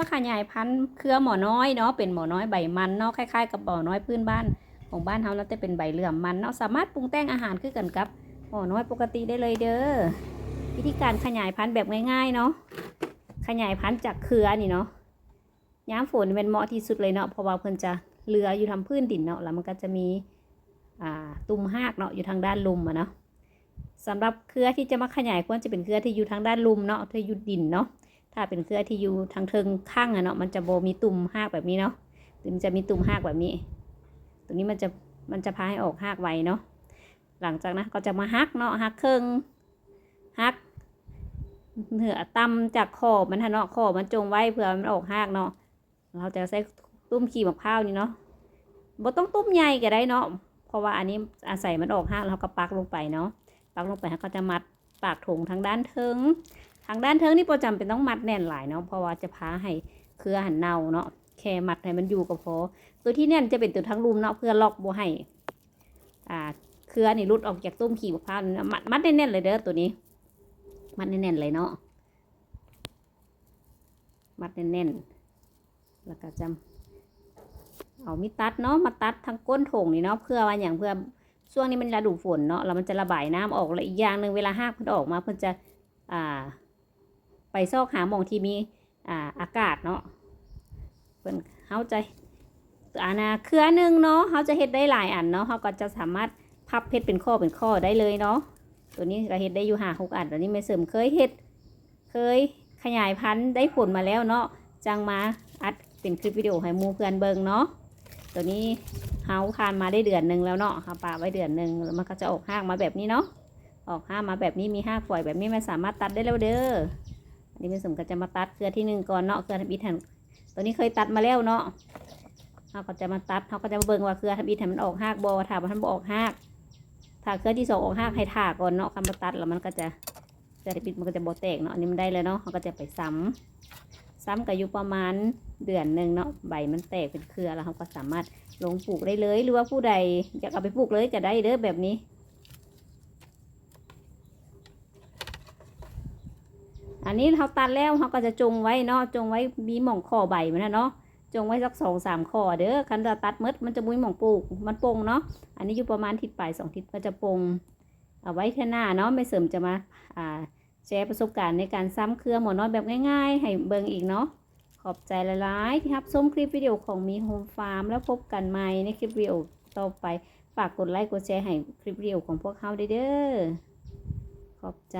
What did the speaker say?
มาขยายพันธุ์เครือหมอน้อยเนาะเป็นหมอน้อยใบมันเนาะคล้ายๆกับหมอน้อยพื้นบ้านของบ้านเฮาแล้วแต่เป็นใบเหลื่อมมันเนาะสามารถปรุงแต่งอาหารคือกันกับหมอน้อยปกติได้เลยเด้อวิธีการขยายพันธุ์แบบง่ายๆเนาะขยายพันธุ์จากเครือนี่เนาะย้ำฝนเป็นเหมาะที่สุดเลยเนาะเพราะว่าเพิ่นจะเลืออยู่ทำพื้นดินเนาะแล้วมันก็จะมีอ่าตุ่มหากเนาะอยู่ทางด้านลุมอะเนาะสำหรับเครือที่จะมาขยายควรจะเป็นเครือที่อยู่ทางด้านลุมเนาะที่อยู่ดินเนาะ ถ้าเป็นเครือที่อยู่ทางเทิงข้างอะเนาะมันจะโบมีตุ่มหากแบบนี้เนาะมันจะมีตุ่มหากแบบนี้ตรงนี้มันจะมันจะพาให้ออกหากไวเนาะหลังจากนั้นก็จะมาหักเนาะหักเครื่องหักเหนือตำจากขอบมันฮะเนาะขอบมันจงไว้เพื่อมันออกหากเนาะเราจะใช้ตุ้มขีมะพร้าวนี่เนาะบ่ต้องตุ้มใหญ่ก็ได้เนาะเพราะว่าอันนี้อาศัยมันออกหากเราก็ปักลงไปเนาะปักลงไปก็จะมัดปากถุงทางด้านเทิง ทางด้านเทิงนี่ประจำเป็นต้องมัดแน่นหลายเนาะเพราะว่าจะพาให้เครือหันเน่าเนาะแค่มัดให้มันอยู่ก็พอ ตัวที่แน่นจะเป็นตัวทั้งรุมเนาะเพื่อล็อกบ่ให้อ่าเครือนี่รุดออกจากตุ้มขี่มะพร้าวนี่นะมัดมัดแน่นๆเลยเด้อตัวนี้ มัดแน่นๆเลยเนาะมัดแน่นๆแล้วก็จะเอามีตัดเนาะมาตัดทั้งก้นโถงนี่เนาะเพื่อว่าอย่างเพื่อช่วงนี้มันฤดูฝนเนาะแล้วมันจะระบายน้ำออกแล้วอีกอย่างหนึ่งเวลาหากมันออกมาเพิ่นจะอ่า ไปซอกหาหมองที่มีอ่าอากาศเนาะเพิ่นเฮาจะอานาเครือหนึ่งเนาะเฮาจะเฮ็ดได้หลายอันเนาะเฮาก็จะสามารถพับเพชรเป็นข้อเป็นข้อได้เลยเนาะตัวนี้ก็เฮ็ดได้อยู่หาหกอันตัวนี้ไม่เสริมเคยเฮ็ดเคยขยายพันธุ์ได้ผลมาแล้วเนาะจังมาอัดเป็นคลิปวิดีโอให้มูเพื่อนเบิงเนาะตัวนี้เฮาคานมาได้เดือนหนึ่งแล้วเนาะเฮาปาไว้เดือนหนึ่งแล้วมันก็จะออกห้ากมาแบบนี้เนาะออกห้ามาแบบนี้มีห้าฝอยแบบนี้มันสามารถตัดได้แล้วเด้อ นนี้เป็นสมก็จะมาตัดเครือที่หนึ่งก่อนเนาะเครือทำอิฐแผ่นตัวนี้เคยตัดมาแล้วเนาะเขาก็จะมาตัดเขาก็จะมาเบิ่งว่าเครือทำอิฐแผ่นมันออกหากบอถ้ามันบ่ออกหากถ้าเครือที่สองออกหากให้ถาก่อนเนาะคำมาตัดแล้วมันก็จะเครือทำอิฐมันก็จะบ่แตกเนาะอันนี้มันได้เลยเนาะเขาก็จะไปซ้ำซ้ำกับอยู่ประมาณเดือนหนึ่งเนาะใบมันแตกเป็นเครือแล้วเขาก็สามารถลงปลูกได้เลยหรือว่าผู้ใดอยากเอาไปปลูกเลยก็ได้เด้อแบบนี้ อันนี้เขาตัดแล้วเขาก็จะจงไว้เนาะจงไว้มีหม่องคอใบมันนะเนาะจงไว้สักสองสามคอเด้อคันเราตัดมดมันจะมุ้ยหม่องปลูกมันปงเนาะอันนี้อยู่ประมาณทิศปลายสองทิศก็จะปงเอาไว้แค่หน้าเนาะไม่เสริมจะมาอ่าแชร์ประสบการณ์ในการซ้ำเครือหมอน้อยแบบง่ายๆ ให้เบิ่งอีกเนาะขอบใจหลายๆที่รับชมคลิปวิดีโอของมีโฮมฟาร์มแล้วพบกันใหม่ในคลิปวิดีโอต่อไปฝากกดไลค์กดแชร์ให้คลิปวิดีโอของพวกเขาด้วยเด้อขอบใจ